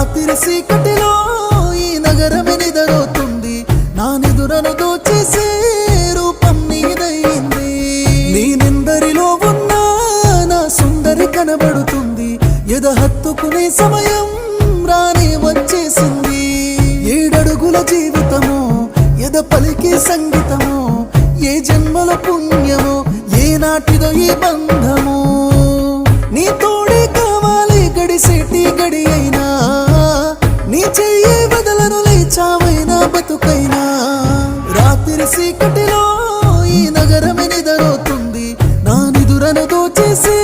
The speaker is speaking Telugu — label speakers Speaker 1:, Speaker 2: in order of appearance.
Speaker 1: రాత్రి సీకటిలో ఈ నగరమే నిదరవుతుంది నా నిదురను దోచేసే రూపం నీదయింది. నేనెందరిలో ఉన్నా నా సుందరి కనబడుతుంది. ఎద హత్తుకునే సమయం రానే వచ్చేసింది. ఏడడుగుల జీవితము ఎద పలికే సంగీతము ఏ జన్మల పుణ్యమో ఏ నాటిదో ఈ బంధము. నీ తోడే కావాలి గడిసేటి గడి అయినా. చీకటిలో ఈ నగరమే నిదరవుతుంది నా నిదురను దోచేసి